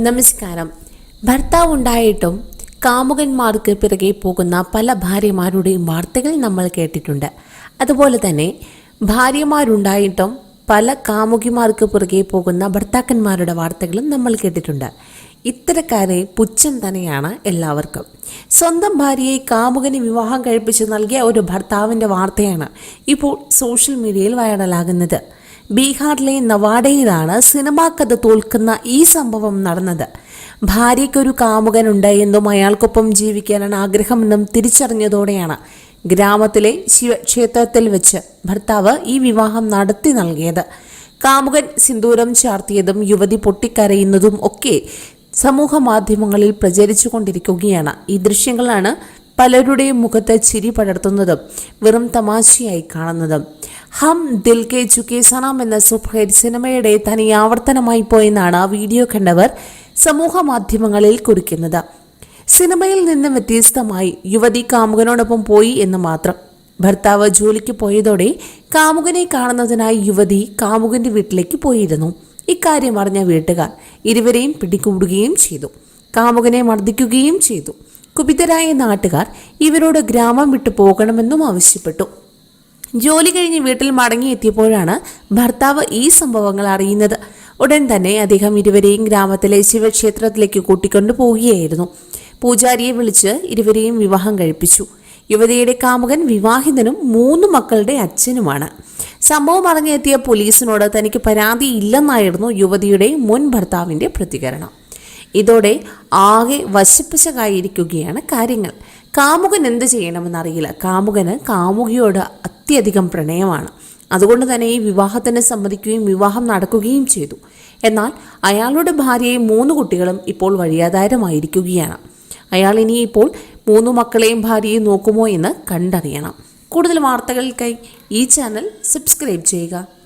നമസ്കാരം. ഭർത്താവ് ഉണ്ടായിട്ടും കാമുകന്മാർക്ക് പിറകെ പോകുന്ന പല ഭാര്യമാരുടെയും വാർത്തകൾ നമ്മൾ കേട്ടിട്ടുണ്ട്. അതുപോലെ തന്നെ ഭാര്യമാരുണ്ടായിട്ടും പല കാമുകിമാർക്ക് പുറകെ പോകുന്ന ഭർത്താക്കന്മാരുടെ വാർത്തകളും നമ്മൾ കേട്ടിട്ടുണ്ട്. ഇത്തരക്കാരെ പുച്ഛം തന്നെയാണ് എല്ലാവർക്കും. സ്വന്തം ഭാര്യയെ കാമുകന് വിവാഹം കഴിപ്പിച്ച് നൽകിയ ഒരു ഭർത്താവിന്റെ വാർത്തയാണ് ഇപ്പോൾ സോഷ്യൽ മീഡിയയിൽ വൈറലാകുന്നത്. ബീഹാറിലെ നവാഡയിലാണ് സിനിമാ കഥ തോൽക്കുന്ന ഈ സംഭവം നടന്നത്. ഭാര്യയ്ക്കൊരു കാമുകനുണ്ട് എന്നും അയാൾക്കൊപ്പം ജീവിക്കാനാണ് ആഗ്രഹമെന്നും തിരിച്ചറിഞ്ഞതോടെയാണ് ഗ്രാമത്തിലെ ശിവക്ഷേത്രത്തിൽ വെച്ച് ഭർത്താവ് ഈ വിവാഹം നടത്തി നൽകിയത്. കാമുകൻ സിന്ദൂരം ചാർത്തിയതും യുവതി പൊട്ടിക്കരയുന്നതും ഒക്കെ സമൂഹ മാധ്യമങ്ങളിൽ പ്രചരിച്ചുകൊണ്ടിരിക്കുകയാണ്. ഈ ദൃശ്യങ്ങളാണ് പലരുടെയും മുഖത്ത് ചിരി പടർത്തുന്നതും വെറും തമാശയായി കാണുന്നതും. ഹം ദിൽ കെ ചുക്കെ സനാം എന്ന സൂപ്പർ സിനിമയുടെ തനി ആവർത്തനമായി പോയെന്നാണ് വീഡിയോ കണ്ടവർ സമൂഹ മാധ്യമങ്ങളിൽ കുറിക്കുന്നത്. സിനിമയിൽ നിന്ന് വ്യത്യസ്തമായി യുവതി കാമുകനോടൊപ്പം പോയി എന്ന് മാത്രം. ഭർത്താവ് ജോലിക്ക് പോയതോടെ കാമുകനെ കാണുന്നതിനായി യുവതി കാമുകന്റെ വീട്ടിലേക്ക് പോയിരുന്നു. ഇക്കാര്യം അറിഞ്ഞ വീട്ടുകാർ ഇരുവരെയും പിടികൂടുകയും ചെയ്തു. കാമുകനെ മർദ്ദിക്കുകയും ചെയ്തു. കുപിതരായ നാട്ടുകാർ ഇവരോട് ഗ്രാമം വിട്ടു പോകണമെന്നും ആവശ്യപ്പെട്ടു. ജോലി കഴിഞ്ഞ് വീട്ടിൽ മടങ്ങിയെത്തിയപ്പോഴാണ് ഭർത്താവ് ഈ സംഭവങ്ങൾ അറിയുന്നത്. ഉടൻ തന്നെ അദ്ദേഹം ഇരുവരെയും ഗ്രാമത്തിലെ ശിവക്ഷേത്രത്തിലേക്ക് കൂട്ടിക്കൊണ്ടു പോവുകയായിരുന്നു. പൂജാരിയെ വിളിച്ച് ഇരുവരെയും വിവാഹം കഴിപ്പിച്ചു. യുവതിയുടെ കാമുകൻ വിവാഹിതനും മൂന്ന് മക്കളുടെ അച്ഛനുമാണ്. സംഭവം അറിഞ്ഞെത്തിയ പോലീസിനോട് തനിക്ക് പരാതി ഇല്ലെന്നായിരുന്നു യുവതിയുടെ മുൻ ഭർത്താവിന്റെ പ്രതികരണം. ഇതോടെ ആകെ വശപ്പശകായിരിക്കുകയാണ് കാര്യങ്ങൾ. കാമുകൻ എന്ത് ചെയ്യണമെന്നറിയില്ല കാമുകന് കാമുകിയോട് അത്യധികം പ്രണയമാണ്. അതുകൊണ്ട് തന്നെ ഈ വിവാഹത്തിന് സമ്മതിക്കുകയും വിവാഹം നടക്കുകയും ചെയ്തു. എന്നാൽ അയാളുടെ ഭാര്യയും മൂന്ന് കുട്ടികളും ഇപ്പോൾ വഴിയാധാരമായിരിക്കുകയാണ്. അയാൾ ഇനി ഇപ്പോൾ മൂന്ന് മക്കളെയും ഭാര്യയും നോക്കുമോ എന്ന് കണ്ടറിയണം. കൂടുതൽ വാർത്തകൾക്കായി ഈ ചാനൽ സബ്സ്ക്രൈബ് ചെയ്യുക.